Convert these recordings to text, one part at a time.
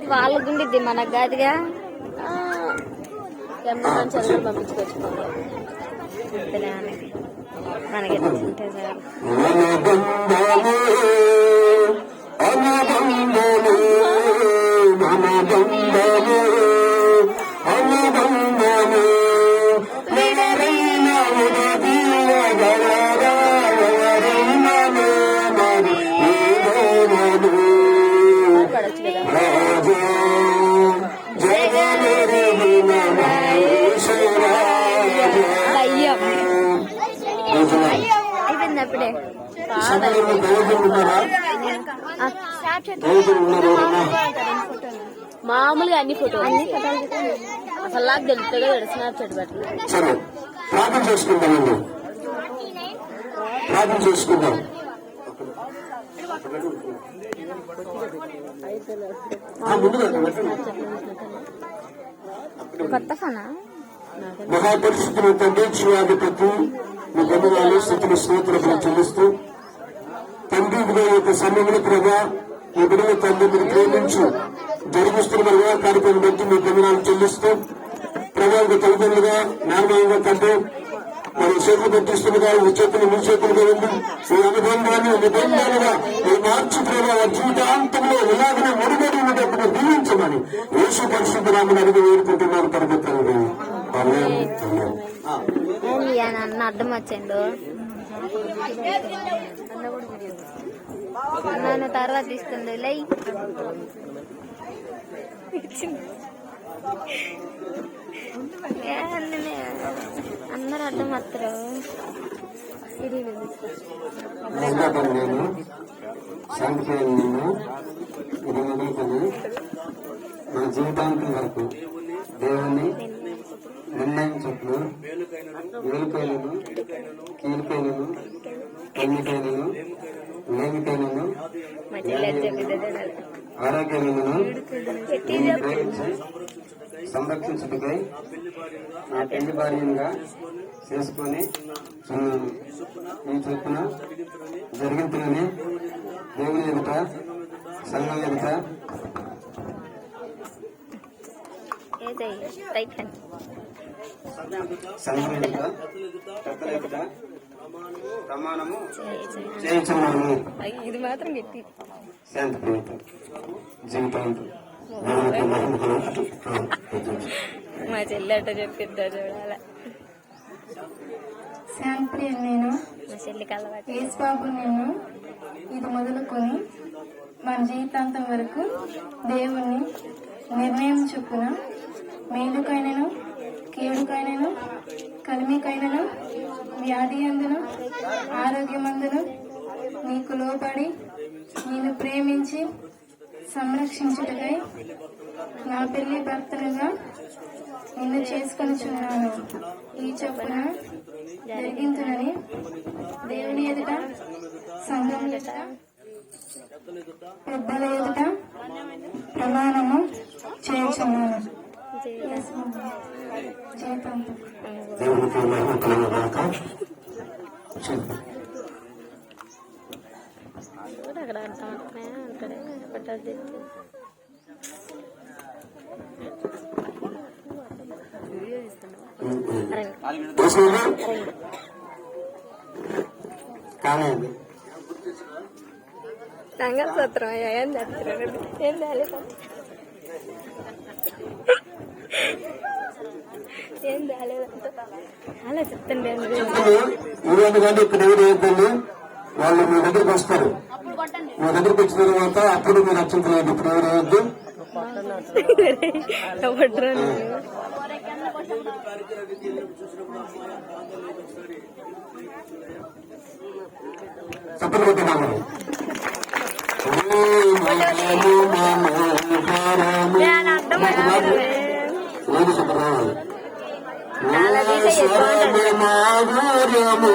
ఇది వాళ్ళకు ఉండిద్ది మనకు కాదుగా చదువు పంపించుకోవచ్చు మనకి మనకి మామూలుగా అన్ని ఫోటోలు. అసలు నాకు తెలుస్తుంది కదా స్నాప్ చాట్ ప్రార్థన పెట్టండి. కొత్త ఫోనా? మహాపరిశుద్ధుల తండ్రి జీవాధిపతి మీ బంధువులు స్థితులు స్నేహితులకు చెల్లిస్తూ తండ్రి యొక్క సమయంలో ప్రభా ఈ బిడ్డల తండ్రి మీరు ప్రేమించు. జరిగిస్తున్న వివాహ కార్యక్రమం బట్టి మీ బంధనాలు చెల్లిస్తూ ప్రభావిత తల్లిదండ్రులుగా నామయంగా తండ్రి మీరు చేతులు పెట్టిస్తుండగా ఈ చేతులు మీ చేతులుగా ఉంది మీ అనుబంధాన్ని నిబంధనగా ఈ మార్చి జీవితాంతంలో ఇలాగనే ముడిపడి ఉన్నప్పుడు దీవించమని యేసు పరిశుద్ధ రామని అడిగి వేడుకుంటున్నారు తరగతి తండ్రి అన్న అర్థం వచ్చిండు. నన్ను తర్వాత ఇస్తుంది లై. ఏంది అందరు అర్థం వస్తారు ఇది మొదలుకొని నా జీవితాంతం వరకు దేవుని నిర్ణయం చొప్పున వేలుకైనను కీలుకైనను కన్నికైనను లేమికైనను ఆరోగ్యమైనను నేను ప్రేమించి సంరక్షించుటకై నా పెళ్ళి భార్యగా చేసుకొని ఈ చొప్పున జరిగింతులని దేవుని ఎదుట సంఘం ఎదుట సంఘం ఎదుట పెద్దల ఎదుట ప్రమాణము ఇది మాత్రం గట్టి శాంతి ప్రియత జీవితాంతం. మా చెల్లి అట్ట చెప్పిద్దా చూడాల? నేను మా చెల్లికి అలవాటు. యేసుబాబు నేను ఇది మొదలుకొని మన జీవితాంతం వరకు దేవుణ్ణి నిర్ణయం చొప్పున మేలుకైనను కీడుకైనను కలిమికైనను వ్యాధి అందును ఆరోగ్యమందును నీకు లోబడి నేను ప్రేమించి సంరక్షించుటకై నా పెళ్ళి భర్తలుగా నిన్ను చేసుకొనిచున్నాను. ఈ చొప్పున జరిగించునని దేవుని ఎదుట సంఘం ఎదుట పెద్దల ఎదుట ప్రమాణము చేయుచున్నాను. జీవితం దేవునికి మహిమ కలుగుగాక పట్టాలు తెచ్చి వసూలు కాలేదు ఏం చేస్తారు ఏం చేయాలి ఏం చేయాలేదంట అలా చెప్తాను వాళ్ళు మీ దగ్గరికి వస్తారు. మీ దగ్గరికి వచ్చిన తర్వాత అప్పుడు మీరు అత్యంతలేదు ఇప్పుడు ఎవరు చప్పట్లు కొట్టినాము లేదు సుబ్రహ్మణ్యం మాధుర్యము.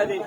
అది